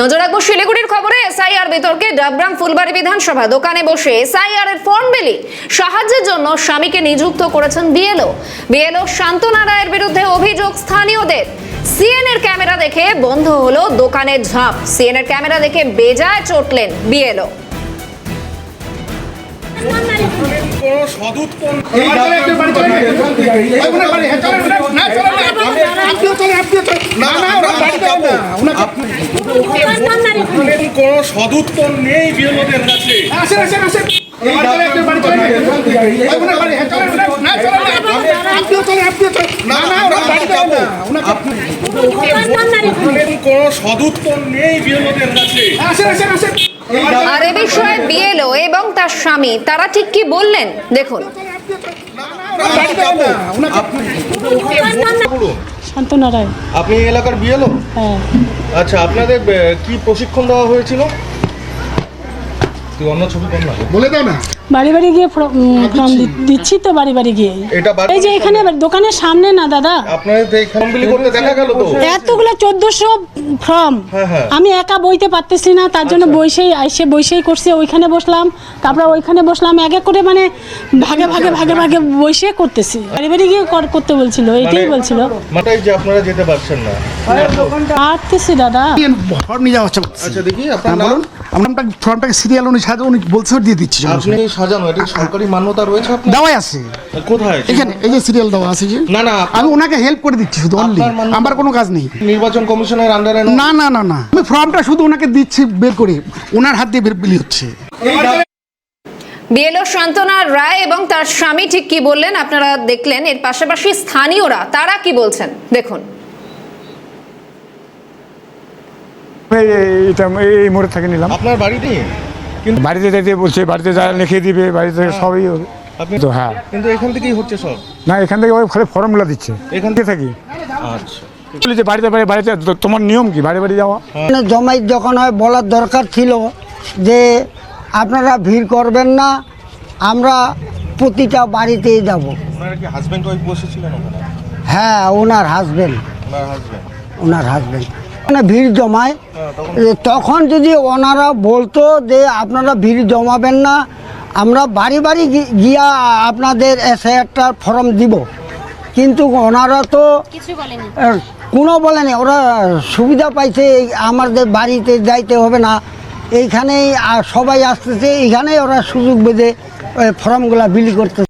নজর রাখব শিলিগুড়ির খবরে, এসআইআর বিতর্কে ডাবগ্রাম ফুলবাড়ি বিধানসভা দোকানে বসে এসআইআর এর ফর্ম বিলি, সাহায্যের জন্য স্বামীকে নিযুক্ত করেছেন বিএলও। বিএলও শান্তনা রায়ের বিরুদ্ধে অভিযোগ স্থানীয়দের। সিএন এর ক্যামেরা দেখে বন্ধ হলো দোকানের ঝাঁপ। সিএন এর ক্যামেরা দেখে বেজায় চটলেন বিএলও। কোনো সদুৎ কোন কোনো সদুৎ কোন নেই বিএলওদের কাছে বিএলওদের কাছে আর এ বিষয়ে বিএলও তার স্বামী তারা ঠিক কি বললেন? দেখুন। শান্তনা রায়। আপনি এই এলাকার বিয়েলো হ্যাঁ। আচ্ছা আপনাদের কি প্রশিক্ষণ দেওয়া হয়েছিল? তুই অন্য ছবি কর না। বলে দাও না। বাড়ি বাড়ি গিয়ে ফর্ম ফর্ম দিচ্ছি। তো বাড়ি বাড়ি গিয়ে। এই যে এখানে দোকানের সামনে না দাদা? এতগুলো চোদ্দশো ফর্ম। হ্যাঁ, হ্যাঁ। আমি একা বইতে পারতেছি না তার জন্য বইসেই আইসে বইসেই করছি ওইখানে বসলাম তারপরে ওইখানে বসলাম এক এক করে মানে ভাগে ভাগে ভাগে ভাগে বসে করতেছি। বাড়ি বাড়ি গিয়ে কর- করতে বলছিল এটাই মানে- বলছিল। আপনারা যেতে পারছেন না। পারতেছি দাদা। ফর্ম নিয়ে যাওয়া হচ্ছে। আচ্ছা দেখি আপনার হ্যাঁ নাম। আমরা ফর্মটাকে সিরিয়াল অনুসারে উনি বলছে দিয়ে দিচ্ছি। সাজানো এটা সরকারি মান্যতা রয়েছে আপনার? দেওয়াই আছে। কোথায় এখানে এই যে সিরিয়াল দেওয়া আছে যে? না না। আমি ওনাকে হেল্প করে দিচ্ছি শুধু অনলি আমার কোনো কাজ নেই। নির্বাচন কমিশনের আন্ডারে না না না না আমি ফর্মটা শুধু ওনাকে দিচ্ছি বের করে। ওনার হাত দিয়ে বের বিলি হচ্ছে। বিএলও শান্তনা রায় এবং তার স্বামী ঠিক কি বললেন আপনারা দেখলেন এর পাশাপাশি স্থানীয়রা তারা কি বলছেন? দেখুন। এই এই- এটা এই মোড়ে থেকে নিলাম। আপনার বাড়িতে বাড়িতে যেতে বলছে বাড়িতে যা লিখে দিবে বাড়িতে সবই হবে। আপনি তো হ্যাঁ। কিন্তু এখান থেকেই হচ্ছে সব? না এখান থেকে ওই খালি ফর্মগুলো দিচ্ছে। এখান থেকে থাকি? আচ্ছা। বলি যে বাড়িতে বাড়ি বাড়িতে তোমার নিয়ম কি? বাড়ি বাড়ি যাওয়া? মানে জমাই যখন হয় বলার দরকার ছিল যে আপনারা ভিড় করবেন না আমরা প্রতিটা বাড়িতেই যাব। হ্যাঁ ওনার হাজবেন্ড ওনার হাজবেন্ড ভিড় জমায় হ্যাঁ, তখন। যদি ওনারা বলতো যে আপনারা ভিড় জমাবেন না আমরা বাড়ি বাড়ি গিয়া আপনাদের এসআইআরটা ফর্ম দিব। কিন্তু ওনারা তো কোনো বলেনি। ওরা সুবিধা পাইছে আমাদের বাড়িতে যাইতে হবে না। এইখানেই সবাই আসতেছে এইখানেই ওরা সুযোগ বেঁধে ওই ফর্মগুলা বিলি করতে